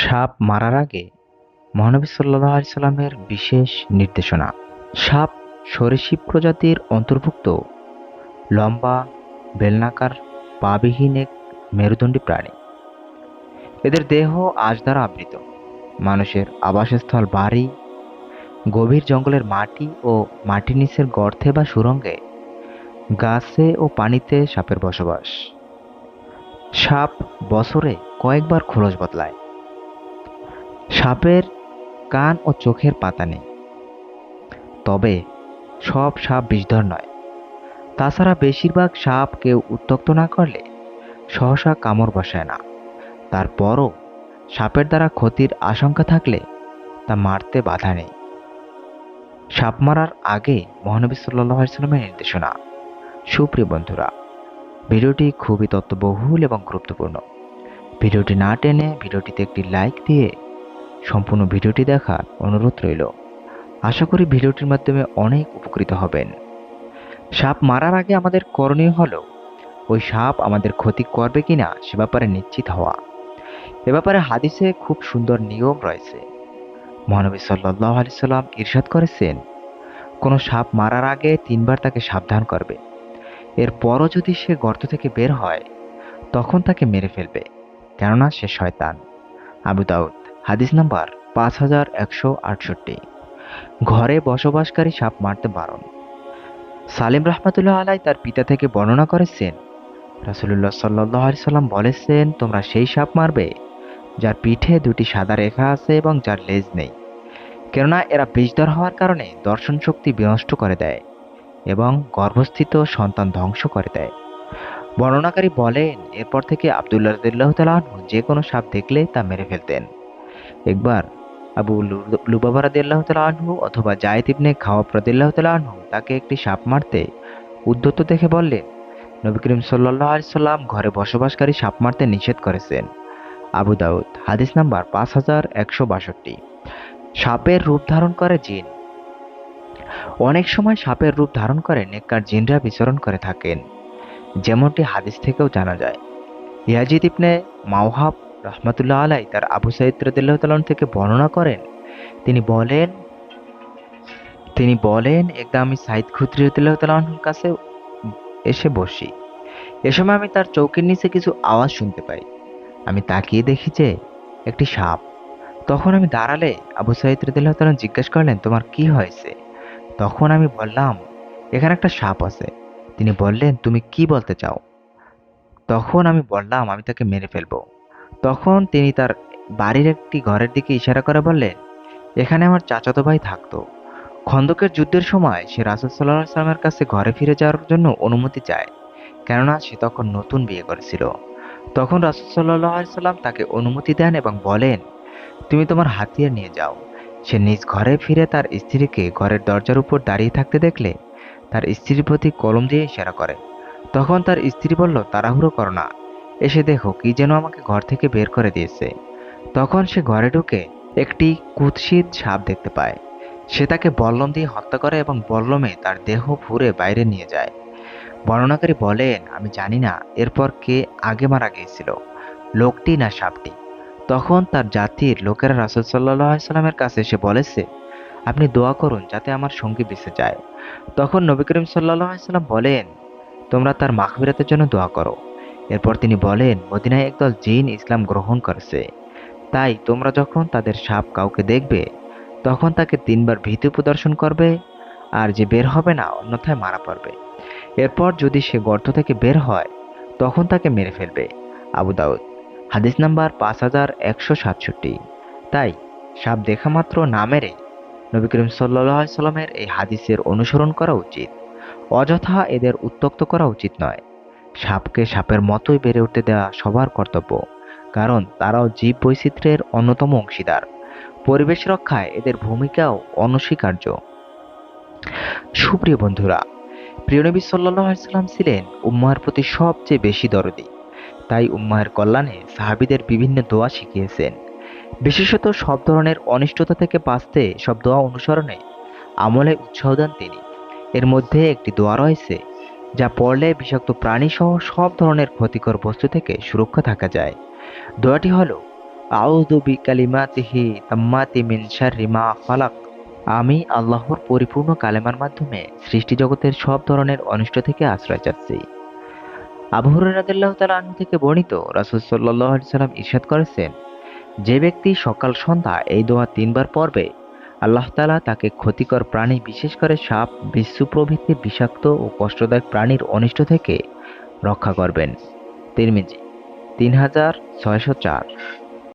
সাপ মারার আগে মহানবী সাল্লাহ সাল্লামের বিশেষ নির্দেশনা। সাপ সরীসৃপ প্রজাতির অন্তর্ভুক্ত লম্বা, বেলনাকার, পাবিহীন এক মেরুদণ্ডী প্রাণী। এদের দেহ আজ দ্বারা আবৃত। মানুষের আবাসস্থল বাড়ি, গভীর জঙ্গলের মাটি ও মাটির নিচের গর্তে বা সুরঙ্গে গাছে ও পানিতে সাপের বসবাস। সাপ বছরে কয়েকবার খোলস বদলায়। সাপের কান ও চোখের পাতা নেই। তবে সব সাপ বিষধর নয়। তাছাড়া বেশিরভাগ সাপ কেউ উত্তক্ত না করলে সহসা কামড় বসায় না। তারপরও সাপের দ্বারা ক্ষতির আশঙ্কা থাকলে তা মারতে বাধা নেই। সাপ মারার আগে মহানবী সাল্লাহ সাল্লামের নির্দেশনা। সুপ্রিয় বন্ধুরা, ভিডিওটি খুবই তত্ত্ববহুল এবং গুরুত্বপূর্ণ। ভিডিওটি না টেনে ভিডিওটিতে একটি লাইক দিয়ে সম্পূর্ণ ভিডিওটি দেখার অনুরোধ রইল। আশা করি ভিডিওটির মাধ্যমে অনেক উপকৃত হবেন। সাপ মারার আগে আমাদের করণীয় হলো, ওই সাপ আমাদের ক্ষতি করবে কিনা সে ব্যাপারে নিশ্চিত হওয়া। এ ব্যাপারে হাদিসে খুব সুন্দর নিয়ম রয়েছে। মহানবী সাল্লাহ আলি সাল্লাম ইরশাদ করেছেন, কোনো সাপ মারার আগে তিনবার তাকে সাবধান করবে। এরপরও যদি সে গর্ত থেকে বের হয়, তখন তাকে মেরে ফেলবে, কেননা সে শয়তান। আবু দাউদ হাদিস নাম্বার পাঁচ হাজার একশো আটষট্টি। ঘরে বসবাসকারী সাপ মারতে বারণ। সালিম রহমতুল্লাহ আলাই তার পিতা থেকে বর্ণনা করেছেন, রাসুলুল্লাহ সাল্লাহ সাল্লাম বলেছেন, তোমরা সেই সাপ মারবে যার পিঠে দুটি সাদা রেখা আছে এবং যার লেজ নেই। কেননা এরা বিষধর হওয়ার কারণে দর্শন শক্তি বিনষ্ট করে দেয় এবং গর্ভস্থিত সন্তান ধ্বংস করে দেয়। বর্ণনাকারী বলেন, এরপর থেকে আবদুল্লাহ তালাহু যে কোনো সাপ দেখলে তা মেরে ফেলতেন। একবার আবু লুবাবা রাদিল্লাহ তালাহু অথবা জায়দ ইবনে খাওয়াব রাদিল্লাহ তালাহু তাকে একটি সাপ মারতে উদ্যত দেখে বললেন, নবী করিম সাল্লাহ সাল্লাম ঘরে বসবাসকারী সাপ মারতে নিষেধ করেছেন। আবু দাউদ, হাদিস নাম্বার পাঁচ হাজার একশো বাষট্টি। সাপের রূপ ধারণ করে জিন। অনেক সময় সাপের রূপ ধারণ করে নেককার জিনরা বিচরণ করে থাকেন। যেমনটি হাদিস থেকেও জানা যায়। ইয়াজিদ ইবনে মাওহাব রহমতুল্লাহ আলাই তার আবু সাইদ রদুল্লাহ তালন থেকে বর্ণনা করেন। তিনি বলেন তিনি বলেন, একদা আমি সাইদ খুদ্রি রদুল্লাহ কাছে এসে বসি। এ সময় আমি তার চৌকির নিচে কিছু আওয়াজ শুনতে পাই। আমি তাকিয়ে দেখি যে একটি সাপ। তখন আমি দাঁড়ালে আবু সাইদ রদুল্লাহ তালন জিজ্ঞেস করলেন, তোমার কি হয়েছে? তখন আমি বললাম, এখানে একটা সাপ আছে। তিনি বললেন, তুমি কি বলতে চাও? তখন আমি বললাম, আমি তাকে মেরে ফেলব। তখন তিনি তার বাড়ির একটি ঘরের দিকে ইশারা করে বললেন এখানে আমার চাচাতো ভাই থাকতো। খন্দকের যুদ্ধের সময় সে রাসুল সাল্লাহ সাল্লামের কাছে ঘরে ফিরে যাওয়ার জন্য অনুমতি চায়, কেননা সে তখন নতুন বিয়ে করেছিল। তখন রাসুল সাল্লাহ সাল্লাম তাকে অনুমতি দেন এবং বলেন, তুমি তোমার হাতিয়ার নিয়ে যাও। সে নিজ ঘরে ফিরে তার স্ত্রীকে ঘরের দরজার উপর দাঁড়িয়ে থাকতে দেখলে, তার স্ত্রীর প্রতি কলম দিয়ে ইশারা করে। তখন তার স্ত্রী বলল, তাড়াহুড়ো করো না। এসে দেখো কি যেন আমাকে ঘর থেকে বের করে দিয়েছে। তখন সে ঘরে ঢুকে একটি কুৎসিত সাপ দেখতে পায়। সে তাকে বল্লম দিয়ে হত্যা করে এবং বল্লমে তার দেহ ফুরে বাইরে নিয়ে যায়। বর্ণনাকারী বলেন, আমি জানি না এরপর কে আগে মারা গিয়েছিল। লোকটি না সাপটি। তখন তার জাতির লোকেরা রাসুল সাল্লাহ সাল্লামের কাছে এসে বলেছে, আপনি দোয়া করুন যাতে আমার সঙ্গী বেঁচে যায়। তখন নবী করিম সাল্লাহ সাল্লাম বলেন, তোমরা তার মাখবিরাতের জন্য দোয়া করো। এরপর তিনি বলেন, মদিনায় একদল জিন ইসলাম গ্রহণ করেছে। তাই তোমরা যখন তাদের সাপ কাউকে দেখবে, তখন তাকে তিনবার ভীতি প্রদর্শন করবে আর যে বের হবে না, অন্যথায় মারা পড়বে। এরপর যদি সে গর্ত থেকে বের হয়, তখন তাকে মেরে ফেলবে। আবু দাউদ, হাদিস নাম্বার পাঁচ হাজার একশো সাতষট্টি। তাই সাপ দেখা মাত্র না মেরে নবী করিম সাল্লাহ সাল্লামের এই হাদিসের অনুসরণ করা উচিত। অযথা এদের উত্তক্ত করা উচিত নয়। সাপকে সাপের মতোই বেড়ে উঠতে দেওয়া সবার কর্তব্য, কারণ তারাও জীব বৈচিত্র্যের অন্যতম অংশীদার। পরিবেশ রক্ষায় এদের ভূমিকাও অনস্বীকার্য। সুপ্রিয় বন্ধুরা প্রিয়নবী সাল্লাম ছিলেন উম্মায়ের প্রতি সবচেয়ে বেশি দরদি। তাই উম্মায়ের কল্যাণে সাহাবিদের বিভিন্ন দোয়া শিখিয়েছেন। বিশেষত সব ধরনের অনিষ্টতা থেকে বাঁচতে সব দোয়া অনুসরণে আমলে উৎসাহ দেন তিনি। এর মধ্যে একটি দোয়া রয়েছে যা পড়লে বিষাক্ত প্রাণী সহ সব ধরনের ক্ষতিকর বস্তু থেকে সুরক্ষা থাকা যায়। দোয়াটি হল, আউযু বিকালিমাতিহি তাম্মাতি মিন শাররি মা খালাক। আমি আল্লাহর পরিপূর্ণ কালেমার মাধ্যমে সৃষ্টি জগতের সব ধরনের অনিষ্ট থেকে আশ্রয় চাচ্ছি। আবু হুরায়রা রাদিয়াল্লাহু তাআলা থেকে বর্ণিত রাসূল আলাইহি সাল্লাম ইরশাদ করেছেন, যে ব্যক্তি সকাল সন্ধ্যা এই দোয়া তিনবার পড়বে আল্লাহ তালা তাকে ক্ষতিকর প্রাণী, বিশেষ করে সাপ বিশ্ব প্রভৃতি বিষাক্ত ও কষ্টদায়ক প্রাণীর অনিষ্ট থেকে রক্ষা করবেন। তিরমিজি, তিন হাজার ছয়শো চার।